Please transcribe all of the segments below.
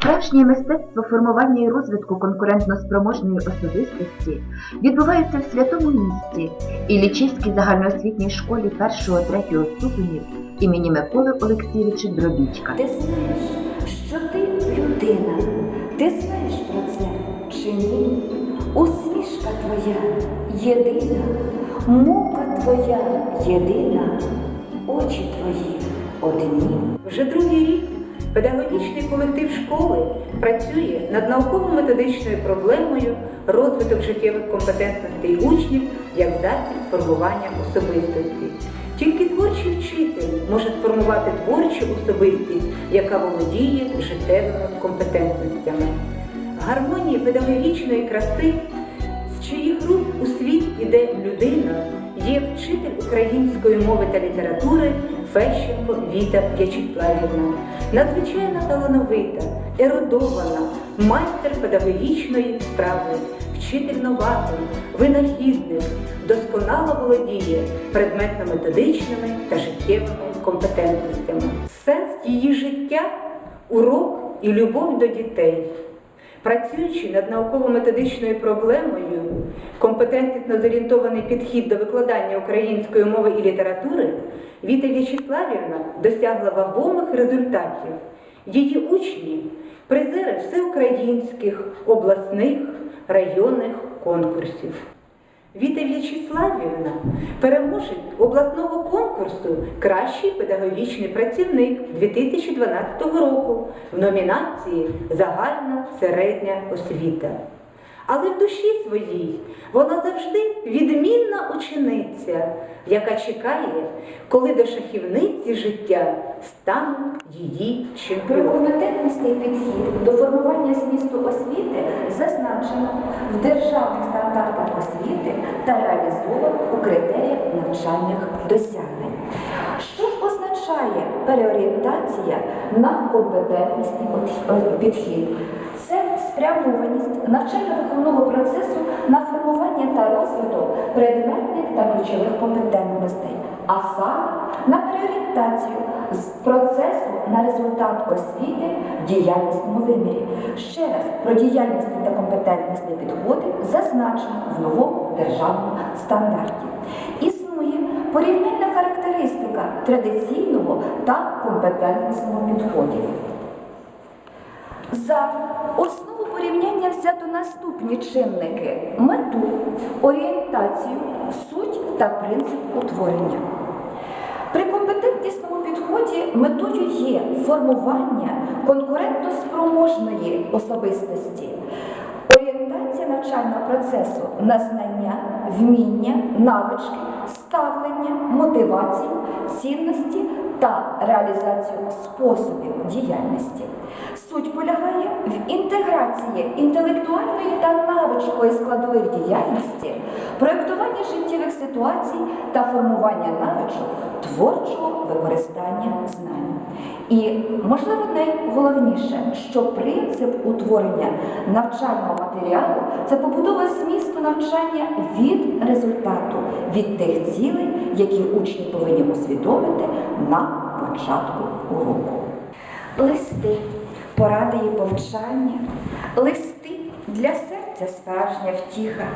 Справжнє мистецтво формування і розвитку конкурентно-спроможної особистості відбувається в святому місті Іллічівській загальноосвітній школі 1-3 ступенів імені Миколи Олексійовича Дробічка. Ти знаєш, що ти людина, ти знаєш про це чи ні? Усмішка твоя єдина, мука твоя єдина, очі твої одні. Вже другий рік педагогічний колектив школи працює над науково-методичною проблемою розвиток життєвих компетентностей учнів як засіб формування особистості. Тільки творчий вчитель може сформувати творчу особистість, яка володіє життєвими компетентностями. Гармонії педагогічної краси, з чиїх рук у світ іде людина, є вчитель української мови та літератури Фещенко Віта В'ячеславівна, надзвичайно талановита, ерудована, майстер педагогічної справи, вчитель новатий, винахідник, досконало володіє предметно-методичними та життєвими компетентностями. Сенс її життя урок і любов до дітей. Працюючи над науково-методичною проблемою, компетентно зорієнтований підхід до викладання української мови і літератури, Віта В'ячеславівна досягла вагомих результатів. Її учні призери всеукраїнських, обласних, районних конкурсів. Віта переможець обласного конкурсу Кращий педагогічний працівник 2012 року в номінації Загальна середня освіта. Але в душі своїй вона завжди відмінна учениця, яка чекає, коли до шахівниці життя стануть її Про чемпіони. компетентностей підхід до формування змісту освіти зазначено в державних стандартах освіти та реалізовано у критеріях навчальних досягнень. Що ж означає переорієнтація на компетентності підхід? Спрямованість навчально-виховного процесу на формування та розвиток предметних та ключових компетентностей, а саме на переорієнтацію з процесу на результат освіти в діяльнісному вимірі. Ще раз про діяльність та компетентності підходи зазначено в новому державному стандарті. Існує порівняльна характеристика традиційного та компетентностного підходів. За основу порівняння взято наступні чинники: мету, орієнтацію, суть та принцип утворення. При компетентнісному підході метою є формування конкурентоспроможної особистості, орієнтація навчального процесу на знання, вміння, навички, ставлення, мотивацію, цінності та реалізацію способів діяльності. Суть полягає в інтеграції інтелектуальної та навичкової складових діяльності, проєктування життєвих ситуацій та формування навичок творчого використання знань. І, можливо, найголовніше, що принцип утворення навчального матеріалу це побудова змісту навчання від результату, від тих цілей, які учні повинні усвідомити на початку уроку. Листи, поради і повчання, листи для серця справжня втіха,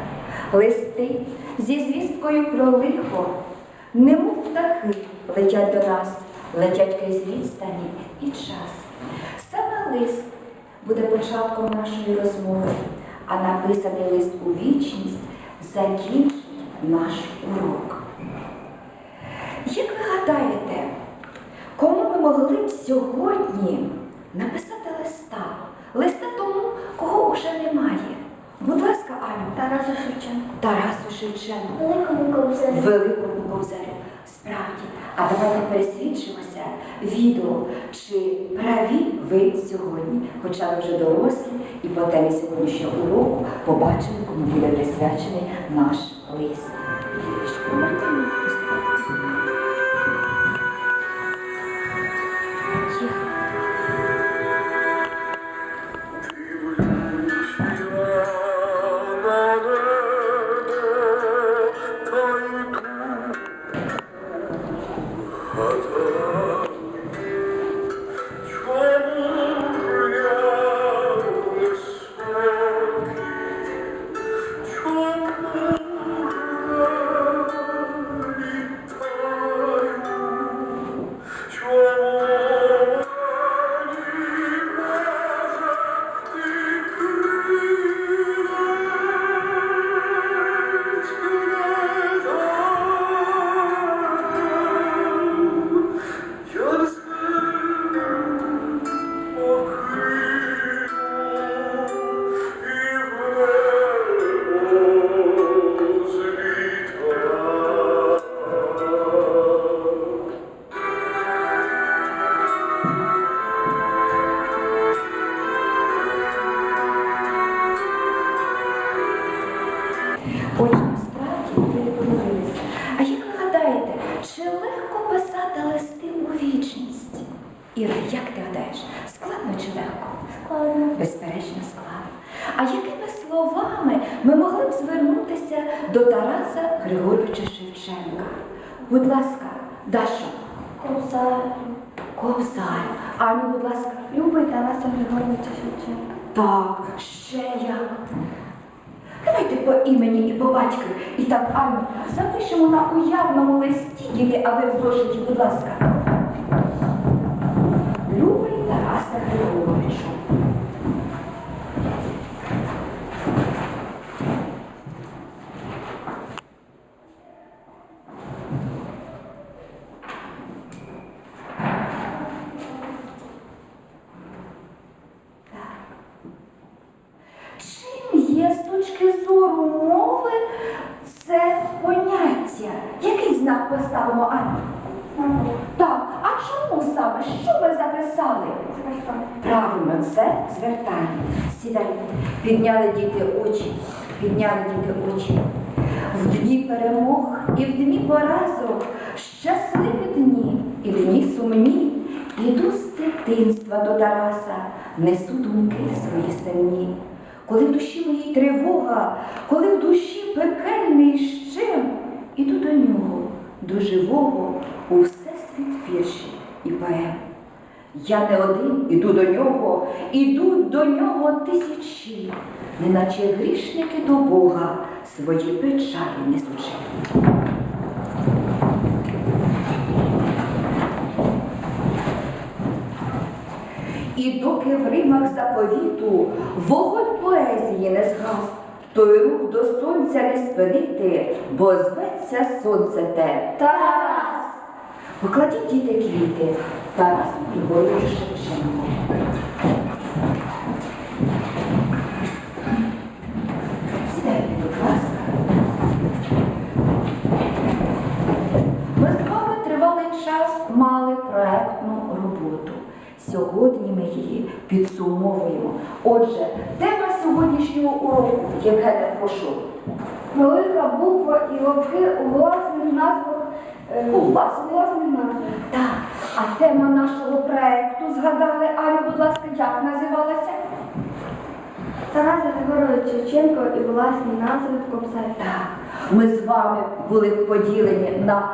листи зі звісткою про лихо, немов птахи летять до нас, летять крізь відстані і час. Саме лист буде початком нашої розмови, а написаний лист у вічність закінчить наш урок. Як ви гадаєте, Кому ми могли б сьогодні написати листа? Листа тому, кого вже немає. Будь ласка, Аню. Тарасу Шевченку. Тарасу Шевченку. Великому ковзарю. Великому кобзарю. Справді. А давайте пересвідчимося відео, чи праві ви сьогодні, хоча ви вже дорослі, і по темі сьогоднішнього уроку побачили, кому буде присвячений наш лист. Іра, як ти гадаєш, складно чи легко? Складно. Безперечно, складно. А якими словами ми могли б звернутися до Тараса Григоровича Шевченка? Будь ласка, Дашо, Кобзар. Кобзар. Аню, будь ласка. Любий Тараса Григоровича Шевченка. Так, ще як. Давайте по імені і по батькові. І так, Аню, запишемо на уявному листі, діти, а ви в зошиті, будь ласка. Любий Тараса Григоровичу. Чим є з точки зору мови це поняття? Який знак поставимо, Так, а чому саме? Що ви записали? Правильно, це звертання. Сідайте. Підняли діти очі, підняли діти очі. В дні перемог і в дні поразок, щасливі дні і дні сумні. Іду з дитинства до Тараса, несу думки свої сильні. Коли в душі моїй тривога, коли в душі пекельний щем, іду до нього, до живого, у всесвіт вірші і поем. Я не один іду до нього, ідуть до нього тисячі, неначе грішники до Бога свої печалі несучи. І доки в римах заповіту вогонь поезії не згас, той рух до сонця не спинити, бо зветься сонце те. Тарас. Покладіть діти квіти Тарасу Григоровичу Шевченку. Сідайте, будь ласка. Ми з вами тривалий час мали проектну роботу. Сьогодні ми її підсумовуємо. Отже, тема сьогоднішнього уроку, Євгене, прошу. Велика буква і лапки у власних назвах. е, У власних? назвах. Так, а тема нашого проекту, згадали, Аню, будь ласка, як називалася? Тарас Григорович Шевченко і власні назви Кобзар. Так, ми з вами були поділені на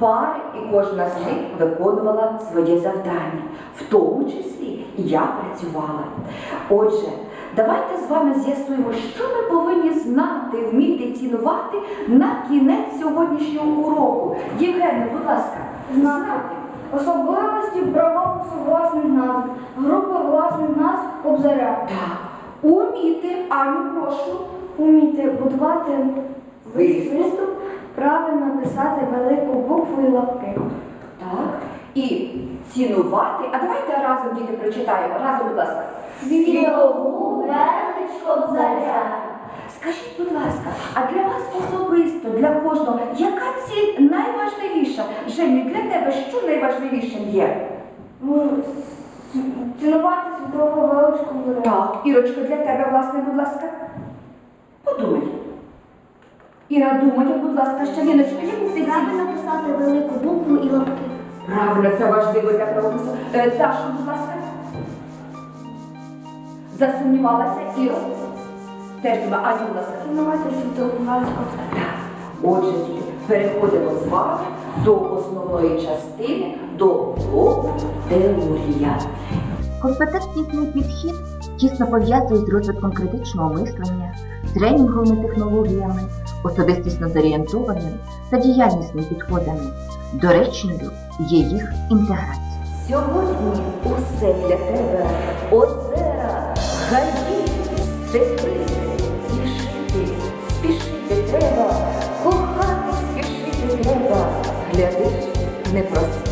пари, і кожна з них виконувала своє завдання, в тому числі і я працювала. Отже, давайте з вами з'ясуємо, що ми повинні знати, вміти цінувати на кінець сьогоднішнього уроку. Євгене, будь ласка, Знати. Особливості правопису власних назв. Групи власних назв Кобзаря. Так, уміти, Аню, прошу. Уміти будувати Виступ. Правильно писати велику букву і лапки. Так. І цінувати. А давайте разом діти прочитаємо. Разом, будь ласка. Світову велич Кобзаря. Скажіть, будь ласка, а для вас особисто, для кожного, яка ціль найважливіша? Женю, для тебе що найважливішим є? Ну, Цінувати світову велич Кобзаря. Так, Ірочко, для тебе, власне, будь ласка. Подумай. Іра, думає, будь ласка, ще яку ти? Правильно писати велику букву і лапки. Правильно, це важливо для правопису. Е, Даша, будь ласка. Засумнівалася Іра. Теж думаю, Аню, будь ласка. Цінувати світову велич Отже, переходимо з вами до основної частини, до блоку теорія. Компетентнісний підхід тісно пов'язує з розвитком критичного мислення, тренінговими технологіями, особистісно зорієнтованими та діяльнісними підходами. Доречною є їх інтеграція. Сьогодні усе для тебе озера, гаї, степи, спішити, спішити треба, кохати спішити треба. Глядиш, не прости,